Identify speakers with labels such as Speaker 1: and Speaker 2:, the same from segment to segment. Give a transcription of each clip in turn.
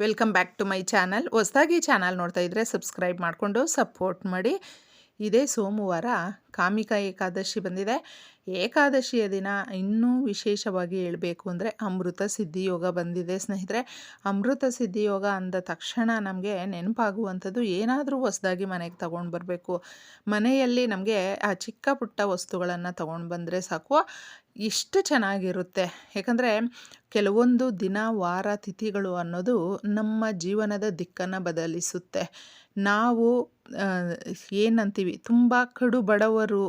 Speaker 1: Welcome back to my channel. ಹೊಸದಾಗಿ channel ನೋಡ್ತಾ ಇದ್ದರೆ ಸಬ್ಸ್ಕ್ರೈಬ್ ಮಾಡಿಕೊಂಡು ಸಪೋರ್ಟ್ ಮಾಡಿ. ಇದೇ ಸೋಮವಾರ ಕಾಮಿಕ ಏಕಾದಶಿ ಬಂದಿದೆ. ಏಕಾದಶಿಯ ದಿನ ಇನ್ನೂ ವಿಶೇಷವಾಗಿ ಹೇಳಬೇಕು ಅಂದರೆ ಅಮೃತ ಸಿದ್ಧಿ ಯೋಗ ಬಂದಿದೆ ಸ್ನೇಹಿತರೆ. ಅಮೃತ ಸಿದ್ಧಿ ಯೋಗ ಅಂದ ತಕ್ಷಣ ನಮಗೆ ನೆನಪಾಗುವಂಥದ್ದು ಏನಾದರೂ ಹೊಸದಾಗಿ ಮನೆಗೆ ತಗೊಂಡು ಬರಬೇಕು. ಮನೆಯಲ್ಲಿ ನಮಗೆ ಆ ಚಿಕ್ಕ ಪುಟ್ಟ ವಸ್ತುಗಳನ್ನು ತಗೊಂಡು ಬಂದರೆ ಸಾಕು. ಇಷ್ಟು ಚೆನ್ನಾಗಿರುತ್ತೆ. ಯಾಕಂದರೆ ಕೆಲವೊಂದು ದಿನ, ವಾರ ತಿಥಿಗಳು ಅನ್ನೋದು ನಮ್ಮ ಜೀವನದ ದಿಕ್ಕನ್ನು ಬದಲಿಸುತ್ತೆ. ನಾವು ಏನಂತೀವಿ? ತುಂಬ ಕಡು ಬಡವರು.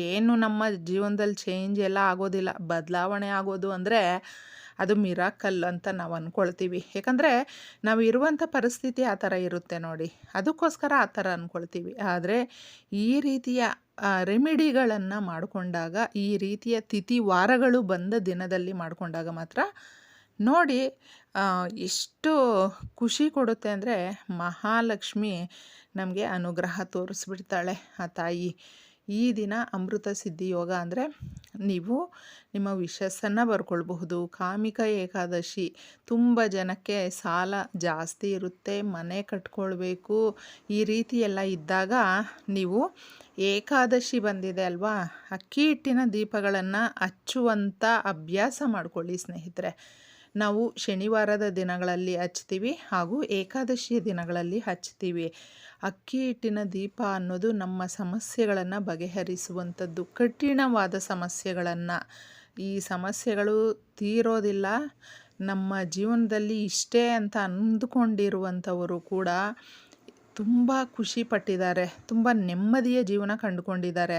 Speaker 1: ಏನು ನಮ್ಮ ಜೀವನದಲ್ಲಿ ಚೇಂಜ್ ಎಲ್ಲ ಆಗೋದಿಲ್ಲ. ಬದಲಾವಣೆ ಆಗೋದು ಅಂದರೆ ಅದು ಮಿರಾಕಲ್ ಅಂತ ನಾವು ಅಂದ್ಕೊಳ್ತೀವಿ ಯಾಕಂದರೆ ನಾವು ಇರುವಂಥ ಪರಿಸ್ಥಿತಿ ಆ ಥರ ಇರುತ್ತೆ ನೋಡಿ. ಅದಕ್ಕೋಸ್ಕರ ಆ ಥರ ಅಂದ್ಕೊಳ್ತೀವಿ ಆದರೆ ಈ ರೀತಿಯ ರೆಮಿಡಿಗಳನ್ನು ಮಾಡಿಕೊಂಡಾಗ ಈ ರೀತಿಯ ತಿಥಿ ವಾರಗಳು ಬಂದ ದಿನದಲ್ಲಿ ಮಾಡಿಕೊಂಡಾಗ ಮಾತ್ರ ನೋಡಿ ಎಷ್ಟು ಖುಷಿ ಕೊಡುತ್ತೆ ಅಂದರೆ ಮಹಾಲಕ್ಷ್ಮಿ ನಮಗೆ ಅನುಗ್ರಹ ತೋರಿಸ್ಬಿಡ್ತಾಳೆ ಆ ತಾಯಿ. ಈ ದಿನ ಅಮೃತ ಸಿದ್ಧಿ ಯೋಗ ಅಂದರೆ ನೀವು ನಿಮ್ಮ ವಿಶಸ್ಸನ್ನು ಬರ್ಕೊಳ್ಬಹುದು. ಕಾಮಿಕ ಏಕಾದಶಿ ತುಂಬ ಜನಕ್ಕೆ ಸಾಲ ಜಾಸ್ತಿ ಇರುತ್ತೆ. ಮನೆ ಕಟ್ಕೊಳ್ಬೇಕು. ಈ ರೀತಿ ಎಲ್ಲ ಇದ್ದಾಗ ನೀವು ಏಕಾದಶಿ ಬಂದಿದೆ ಅಲ್ವಾ? ಅಕ್ಕಿ ಹಿಟ್ಟಿನ ದೀಪಗಳನ್ನು ಹಚ್ಚುವಂಥ ಅಭ್ಯಾಸ ಮಾಡಿಕೊಳ್ಳಿ ಸ್ನೇಹಿತರೆ. ನಾವು ಶನಿವಾರದ ದಿನಗಳಲ್ಲಿ ಹಚ್ತೀವಿ ಹಾಗೂ ಏಕಾದಶಿಯ ದಿನಗಳಲ್ಲಿ ಹಚ್ತೀವಿ. ಅಕ್ಕಿ ಹಿಟ್ಟಿನ ದೀಪ ಅನ್ನೋದು ನಮ್ಮ ಸಮಸ್ಯೆಗಳನ್ನು ಬಗೆಹರಿಸುವಂಥದ್ದು. ಕಠಿಣವಾದ ಸಮಸ್ಯೆಗಳನ್ನು. ಈ ಸಮಸ್ಯೆಗಳು ತೀರೋದಿಲ್ಲ. ನಮ್ಮ ಜೀವನದಲ್ಲಿ ಇಷ್ಟೇ ಅಂತ ಅಂದುಕೊಂಡಿರುವಂಥವರು ಕೂಡ ತುಂಬ ಖುಷಿ ಪಟ್ಟಿದ್ದಾರೆ, ತುಂಬ ನೆಮ್ಮದಿಯ ಜೀವನ ಕಂಡುಕೊಂಡಿದ್ದಾರೆ.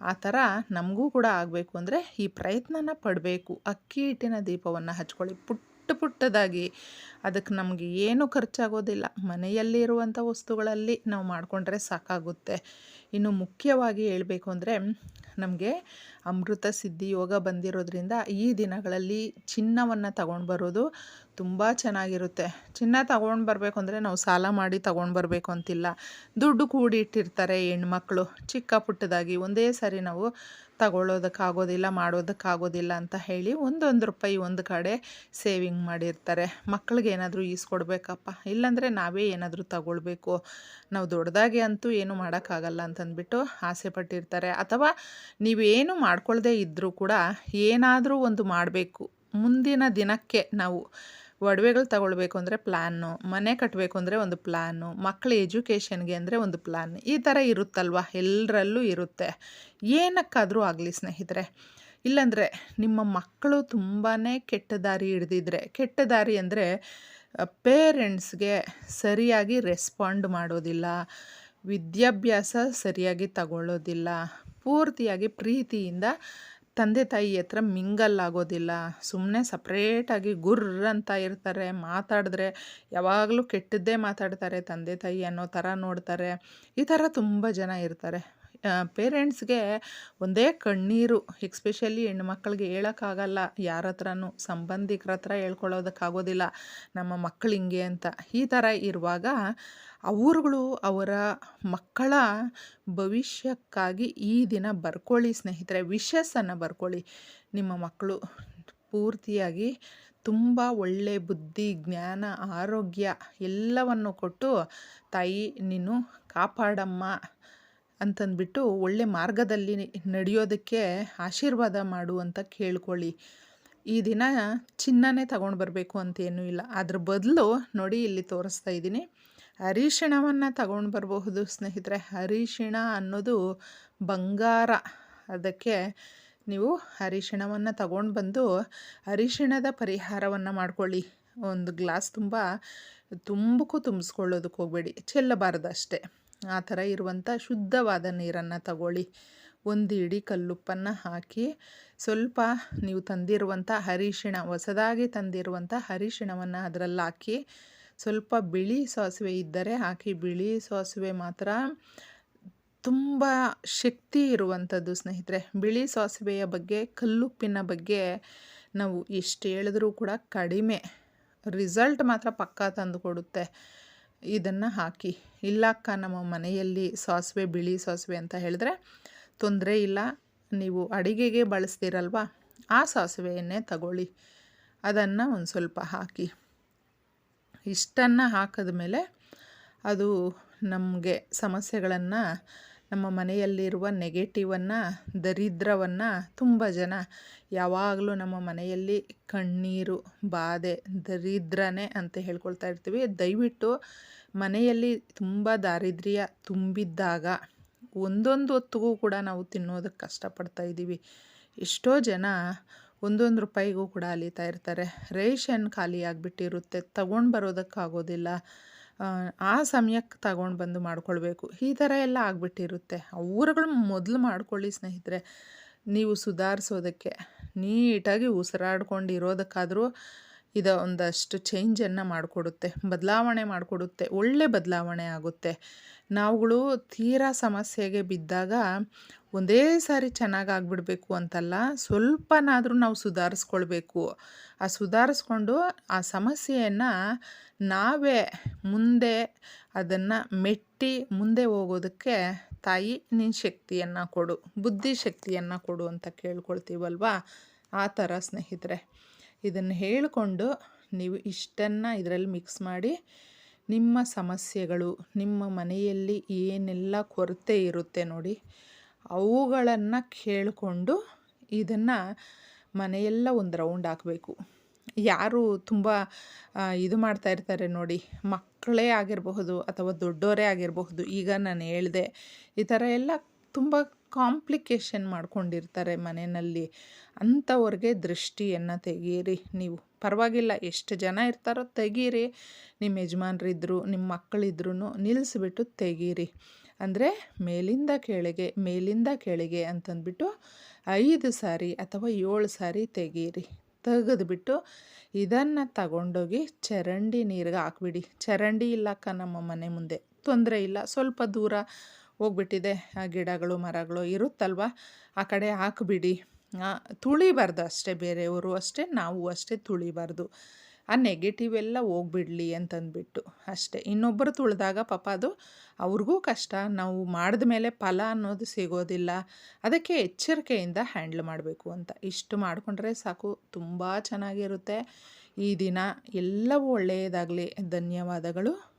Speaker 1: ಆ ಥರ ನಮಗೂ ಕೂಡ ಆಗಬೇಕು ಅಂದರೆ ಈ ಪ್ರಯತ್ನನ ಪಡಬೇಕು. ಅಕ್ಕಿ ಹಿಟ್ಟಿನ ದೀಪವನ್ನು ಹಚ್ಕೊಳ್ಳಿ. ಪುಟ್ಟ ಪುಟ್ಟದಾಗಿ. ಅದಕ್ಕೆ ನಮಗೆ ಏನು ಖರ್ಚಾಗೋದಿಲ್ಲ. ಮನೆಯಲ್ಲಿರುವಂಥ ವಸ್ತುಗಳಲ್ಲಿ ನಾವು ಮಾಡಿಕೊಂಡ್ರೆ ಸಾಕಾಗುತ್ತೆ. ಇನ್ನು ಮುಖ್ಯವಾಗಿ ಹೇಳಬೇಕು ಅಂದರೆ, ನಮಗೆ ಅಮೃತ ಸಿದ್ಧಿ ಯೋಗ ಬಂದಿರೋದ್ರಿಂದ ಈ ದಿನಗಳಲ್ಲಿ ಚಿನ್ನವನ್ನು ತಗೊಂಡು ಬರೋದು ತುಂಬ ಚೆನ್ನಾಗಿರುತ್ತೆ. ಚಿನ್ನ ತಗೊಂಡು ಬರಬೇಕು ಅಂದರೆ ನಾವು ಸಾಲ ಮಾಡಿ ತಗೊಂಡು ಬರಬೇಕು ಅಂತಿಲ್ಲ. ದುಡ್ಡು ಕೂಡಿ ಇಟ್ಟಿರ್ತಾರೆ ಹೆಣ್ಮಕ್ಳು. ಚಿಕ್ಕ ಪುಟ್ಟದಾಗಿ ಒಂದೇ ಸಾರಿ ನಾವು ತಗೊಳ್ಳೋದಕ್ಕಾಗೋದಿಲ್ಲ, ಮಾಡೋದಕ್ಕಾಗೋದಿಲ್ಲ ಅಂತ ಹೇಳಿ ಒಂದೊಂದು ರೂಪಾಯಿ ಒಂದು ಕಡೆ ಸೇವಿಂಗ್ ಮಾಡಿರ್ತಾರೆ. ಮಕ್ಳಿಗೆ ಏನಾದರೂ ಈಸ್ಕೊಡ್ಬೇಕಪ್ಪ ಇಲ್ಲಾಂದರೆ ನಾವೇ ಏನಾದರೂ ತಗೊಳ್ಬೇಕು. ನಾವು ದೊಡ್ಡದಾಗಿ ಅಂತೂ ಏನು ಮಾಡೋಕ್ಕಾಗಲ್ಲ ಅಂತಂದ್ಬಿಟ್ಟು ಆಸೆ ಪಟ್ಟಿರ್ತಾರೆ. ಅಥವಾ ನೀವೇನು ಮಾಡ್ಕೊಳ್ಳದೆ ಇದ್ದರೂ ಕೂಡ ಏನಾದರೂ ಒಂದು ಮಾಡಬೇಕು. ಮುಂದಿನ ದಿನಕ್ಕೆ ನಾವು ಒಡವೆಗಳು ತಗೊಳ್ಬೇಕು ಅಂದರೆ ಪ್ಲ್ಯಾನು ಮನೆ ಕಟ್ಟಬೇಕು ಅಂದರೆ ಒಂದು ಪ್ಲ್ಯಾನು ಮಕ್ಕಳ ಎಜುಕೇಷನ್ಗೆ ಅಂದರೆ ಒಂದು ಪ್ಲ್ಯಾನ್ ಈ ಥರ ಇರುತ್ತಲ್ವ? ಎಲ್ಲರಲ್ಲೂ ಇರುತ್ತೆ. ಏನಕ್ಕಾದರೂ ಆಗಲಿ ಸ್ನೇಹಿತರೆ ಇಲ್ಲಾಂದರೆ ನಿಮ್ಮ ಮಕ್ಕಳು ತುಂಬಾ ಕೆಟ್ಟ ದಾರಿ ಹಿಡ್ದಿದ್ರೆ, ಕೆಟ್ಟ ದಾರಿ ಅಂದರೆ ಪೇರೆಂಟ್ಸ್ಗೆ ಸರಿಯಾಗಿ ರೆಸ್ಪಾಂಡ್ ಮಾಡೋದಿಲ್ಲ, ವಿದ್ಯಾಭ್ಯಾಸ ಸರಿಯಾಗಿ ತಗೊಳ್ಳೋದಿಲ್ಲ, ಪೂರ್ತಿಯಾಗಿ ಪ್ರೀತಿಯಿಂದ ತಂದೆ ತಾಯಿ ಹತ್ರ ಮಿಂಗಲ್ ಆಗೋದಿಲ್ಲ ಸುಮ್ಮನೆ ಸಪ್ರೇಟಾಗಿ ಗುರ್ರ ಅಂತ ಇರ್ತಾರೆ, ಮಾತಾಡಿದ್ರೆ ಯಾವಾಗಲೂ ಕೆಟ್ಟದ್ದೇ ಮಾತಾಡ್ತಾರೆ ತಂದೆ ತಾಯಿ ಅನ್ನೋ ಥರ ನೋಡ್ತಾರೆ. ಈ ಥರ ತುಂಬ ಜನ ಇರ್ತಾರೆ. ಪೇರೆಂಟ್ಸ್ಗೆ ಒಂದೇ ಕಣ್ಣೀರು, ಎಕ್ಸ್ಪೆಷಲಿ ಹೆಣ್ಮಕ್ಳಿಗೆ ಹೇಳೋಕ್ಕಾಗಲ್ಲ. ಯಾರ ಹತ್ರನೂ ಸಂಬಂಧಿಕರ ಹತ್ರ ಹೇಳ್ಕೊಳ್ಳೋದಕ್ಕಾಗೋದಿಲ್ಲ. ನಮ್ಮ ಮಕ್ಕಳು ಹಿಂಗೆ ಅಂತ. ಈ ಥರ ಇರುವಾಗ ಅವರುಗಳು ಅವರ ಮಕ್ಕಳ ಭವಿಷ್ಯಕ್ಕಾಗಿ ಈ ದಿನ ಬರ್ಕೊಳ್ಳಿ ಸ್ನೇಹಿತರೆ, ವಿಶಸ್ಸನ್ನು ಬರ್ಕೊಳ್ಳಿ. ನಿಮ್ಮ ಮಕ್ಕಳು ಪೂರ್ತಿಯಾಗಿ ತುಂಬ ಒಳ್ಳೆ ಬುದ್ಧಿ, ಜ್ಞಾನ, ಆರೋಗ್ಯ ಎಲ್ಲವನ್ನು ಕೊಟ್ಟು ತಾಯಿ, ನೀನು ಕಾಪಾಡಮ್ಮ. ಅಂತಂದ್ಬಿಟ್ಟು ಒಳ್ಳೆ ಮಾರ್ಗದಲ್ಲಿ ನಡೆಯೋದಕ್ಕೆ ಆಶೀರ್ವಾದ ಮಾಡು ಅಂತ ಕೇಳ್ಕೊಳ್ಳಿ. ಈ ದಿನ ಚಿನ್ನನೇ ತಗೊಂಡು ಬರಬೇಕು ಅಂತೇನೂ ಇಲ್ಲ. ಅದ್ರ ಬದಲು ನೋಡಿ ಇಲ್ಲಿ ತೋರಿಸ್ತಾ ಇದ್ದೀನಿ. ಅರಿಶಿಣವನ್ನು ತಗೊಂಡು ಬರಬಹುದು ಸ್ನೇಹಿತರೆ. ಅರಿಶಿಣ ಅನ್ನೋದು ಬಂಗಾರ. ಅದಕ್ಕೆ ನೀವು ಅರಿಶಿಣವನ್ನು ತಗೊಂಡು ಬಂದು ಅರಿಶಿಣದ ಪರಿಹಾರವನ್ನು ಮಾಡ್ಕೊಳ್ಳಿ. ಒಂದು ಗ್ಲಾಸ್ ತುಂಬ ತುಂಬಕ್ಕೂ ತುಂಬಿಸ್ಕೊಳ್ಳೋದಕ್ಕೆ ಹೋಗಬೇಡಿ. ಚೆಲ್ಲಬಾರ್ದು ಅಷ್ಟೇ. ಆ ಥರ ಇರುವಂಥ ಶುದ್ಧವಾದ ನೀರನ್ನು ತಗೊಳ್ಳಿ. ಒಂದು ಇಡಿ ಕಲ್ಲುಪ್ಪನ್ನು ಹಾಕಿ ಸ್ವಲ್ಪ ನೀವು ತಂದಿರುವಂಥ ಹರಿಶಿಣ ಹೊಸದಾಗಿ ತಂದಿರುವಂಥ ಹರಿಶಿಣವನ್ನು ಅದರಲ್ಲಿ ಹಾಕಿ ಸ್ವಲ್ಪ ಬಿಳಿ ಸಾಸಿವೆ ಇದ್ದರೆ ಹಾಕಿ. ಬಿಳಿ ಸಾಸಿವೆ ಮಾತ್ರ ತುಂಬ ಶಕ್ತಿ ಇರುವಂಥದ್ದು ಸ್ನೇಹಿತರೆ. ಬಿಳಿ ಸಾಸಿವೆಯ ಬಗ್ಗೆ, ಕಲ್ಲುಪ್ಪಿನ ಬಗ್ಗೆ ನಾವು ಎಷ್ಟು ಹೇಳಿದ್ರೂ ಕೂಡ ಕಡಿಮೆ. ರಿಸಲ್ಟ್ ಮಾತ್ರ ಪಕ್ಕಾ ತಂದು ಕೊಡುತ್ತೆ. ಇದನ್ನು ಹಾಕಿ. ಇಲ್ಲಕ್ಕ ನಮ್ಮ ಮನೆಯಲ್ಲಿ ಸಾಸಿವೆ, ಬಿಳಿ ಸಾಸಿವೆ ಅಂತ ಹೇಳಿದ್ರೆ ತೊಂದರೆ ಇಲ್ಲ. ನೀವು ಅಡಿಗೆಗೆ ಬಳಸ್ತೀರಲ್ವ? ಆ ಸಾಸಿವೆಯನ್ನೇ ತಗೊಳ್ಳಿ. ಅದನ್ನು ಒಂದು ಸ್ವಲ್ಪ ಹಾಕಿ. ಇಷ್ಟನ್ನು ಹಾಕಿದ ಮೇಲೆ ಅದು ನಮಗೆ ಸಮಸ್ಯೆಗಳನ್ನು ನಮ್ಮ ಮನೆಯಲ್ಲಿರುವ ನೆಗೆಟಿವನ್ನು, ದರಿದ್ರವನ್ನು ತುಂಬ ಜನ ಯಾವಾಗಲೂ ನಮ್ಮ ಮನೆಯಲ್ಲಿ ಕಣ್ಣೀರು, ಬಾಧೆ, ದರಿದ್ರನೇ ಅಂತ ಹೇಳ್ಕೊಳ್ತಾ ಇರ್ತೀವಿ. ದಯವಿಟ್ಟು ಮನೆಯಲ್ಲಿ ತುಂಬ ದಾರಿದ್ರ್ಯ ತುಂಬಿದ್ದಾಗ ಒಂದೊಂದು ಹೊತ್ತಿಗೂ ಕೂಡ ನಾವು ತಿನ್ನೋದಕ್ಕೆ ಕಷ್ಟಪಡ್ತಾ ಇದ್ದೀವಿ. ಎಷ್ಟೋ ಜನ ಒಂದೊಂದು ರೂಪಾಯಿಗೂ ಕೂಡ ಅಲಿತಾ ಇರ್ತಾರೆ. ರೇಷನ್ ಖಾಲಿಯಾಗಿಬಿಟ್ಟಿರುತ್ತೆ. ತಗೊಂಡು ಬರೋದಕ್ಕಾಗೋದಿಲ್ಲ. ಆ ಸಮಯಕ್ಕೆ ತಗೊಂಡು ಬಂದು ಮಾಡ್ಕೊಳ್ಬೇಕು. ಈ ಥರ ಎಲ್ಲ ಆಗಿಬಿಟ್ಟಿರುತ್ತೆ. ಊರುಗಳು ಮೊದಲು ಮಾಡ್ಕೊಳ್ಳಿ ಸ್ನೇಹಿತರೆ. ನೀವು ಸುಧಾರಿಸೋದಕ್ಕೆ, ನೀಟಾಗಿ ಉಸಿರಾಡ್ಕೊಂಡು ಇರೋದಕ್ಕಾದರೂ ಇದು ಒಂದಷ್ಟು ಚೇಂಜನ್ನು ಮಾಡಿಕೊಡುತ್ತೆ. ಬದಲಾವಣೆ ಮಾಡಿಕೊಡುತ್ತೆ. ಒಳ್ಳೆ ಬದಲಾವಣೆ ಆಗುತ್ತೆ. ನಾವುಗಳು ತೀರಾ ಸಮಸ್ಯೆಗೆ ಬಿದ್ದಾಗ ಒಂದೇ ಸಾರಿ ಚೆನ್ನಾಗಿ ಅಂತಲ್ಲ, ಸ್ವಲ್ಪನಾದರೂ ನಾವು ಸುಧಾರಿಸ್ಕೊಳ್ಬೇಕು. ಆ ಸುಧಾರಿಸ್ಕೊಂಡು ಆ ಸಮಸ್ಯೆಯನ್ನು ನಾವೇ ಮುಂದೆ ಅದನ್ನು ಮೆಟ್ಟಿ ಮುಂದೆ ಹೋಗೋದಕ್ಕೆ ತಾಯಿ ನಿನ್ನ ಶಕ್ತಿಯನ್ನು ಕೊಡು, ಬುದ್ಧಿ ಶಕ್ತಿಯನ್ನು ಕೊಡು ಅಂತ ಕೇಳ್ಕೊಳ್ತೀವಲ್ವಾ? ಆ ಥರ ಸ್ನೇಹಿತರೆ. ಇದನ್ನು ಹೇಳಿಕೊಂಡು ನೀವು ಇಷ್ಟನ್ನು ಇದರಲ್ಲಿ ಮಿಕ್ಸ್ ಮಾಡಿ ನಿಮ್ಮ ಸಮಸ್ಯೆಗಳು, ನಿಮ್ಮ ಮನೆಯಲ್ಲಿ ಏನೆಲ್ಲ ಕೊರತೆ ಇರುತ್ತೆ ನೋಡಿ ಅವುಗಳನ್ನು ಕೇಳಿಕೊಂಡು ಇದನ್ನು ಮನೆಯೆಲ್ಲ ಒಂದು ರೌಂಡ್ ಹಾಕಬೇಕು. ಯಾರು ತುಂಬ ಇದು ಮಾಡ್ತಾ ಇರ್ತಾರೆ ನೋಡಿ, ಮಕ್ಕಳೇ ಆಗಿರಬಹುದು ಅಥವಾ ದೊಡ್ಡವರೇ ಆಗಿರಬಹುದು, ಈಗ ನಾನು ಹೇಳಿದೆ, ಈ ಥರ ಎಲ್ಲ ತುಂಬ ಕಾಂಪ್ಲಿಕೇಶನ್ ಮಾಡ್ಕೊಂಡಿರ್ತಾರೆ ಮನೆಯಲ್ಲಿ. ಅಂಥವ್ರಿಗೆ ದೃಷ್ಟಿಯನ್ನು ತೆಗೀರಿ. ನೀವು ಪರವಾಗಿಲ್ಲ, ಎಷ್ಟು ಜನ ಇರ್ತಾರೋ ತೆಗೀರಿ. ನಿಮ್ಮ ಯಜಮಾನ್ರಿದ್ರು ನಿಮ್ಮ ಮಕ್ಕಳಿದ್ರು ನಿಲ್ಲಿಸ್ಬಿಟ್ಟು ತೆಗೀರಿ. ಅಂದರೆ ಮೇಲಿಂದ ಕೆಳಗೆ ಮೇಲಿಂದ ಕೆಳಗೆ ಅಂತಂದ್ಬಿಟ್ಟು ಐದು ಸಾರಿ ಅಥವಾ ಏಳು ಸಾರಿ ತೆಗೀರಿ. ತೆಗೆದ್ಬಿಟ್ಟು ಇದನ್ನು ತಗೊಂಡೋಗಿ ಚರಂಡಿ ನೀರಿಗೆ ಹಾಕ್ಬಿಡಿ. ಚರಂಡಿ ಇಲ್ಲಕ್ಕ ನಮ್ಮ ಮನೆ ಮುಂದೆ. ತೊಂದರೆ ಇಲ್ಲ. ಸ್ವಲ್ಪ ದೂರ ಹೋಗ್ಬಿಟ್ಟಿದೆ. ಆ ಗಿಡಗಳು, ಮರಗಳು ಇರುತ್ತಲ್ವ? ಆ ಕಡೆ ಹಾಕ್ಬಿಡಿ. ತುಳಿಬಾರ್ದು ಅಷ್ಟೇ. ಬೇರೆಯವರು ಅಷ್ಟೇ, ನಾವು ಅಷ್ಟೇ ತುಳಿಬಾರ್ದು. ಆ ನೆಗೆಟಿವ್ ಎಲ್ಲ ಹೋಗ್ಬಿಡ್ಲಿ ಅಂತಂದ್ಬಿಟ್ಟು ಅಷ್ಟೇ. ಇನ್ನೊಬ್ಬರು ತುಳಿದಾಗ ಪಾಪ ಅದು ಅವ್ರಿಗೂ ಕಷ್ಟ. ನಾವು ಮಾಡಿದ ಮೇಲೆ ಫಲ ಅನ್ನೋದು ಸಿಗೋದಿಲ್ಲ. ಅದಕ್ಕೆ ಎಚ್ಚರಿಕೆಯಿಂದ ಹ್ಯಾಂಡ್ಲ್ ಮಾಡಬೇಕು ಅಂತ. ಇಷ್ಟು ಮಾಡಿಕೊಂಡ್ರೆ ಸಾಕು, ತುಂಬ ಚೆನ್ನಾಗಿರುತ್ತೆ. ಈ ದಿನ ಎಲ್ಲವೂ ಒಳ್ಳೆಯದಾಗಲಿ. ಧನ್ಯವಾದಗಳು.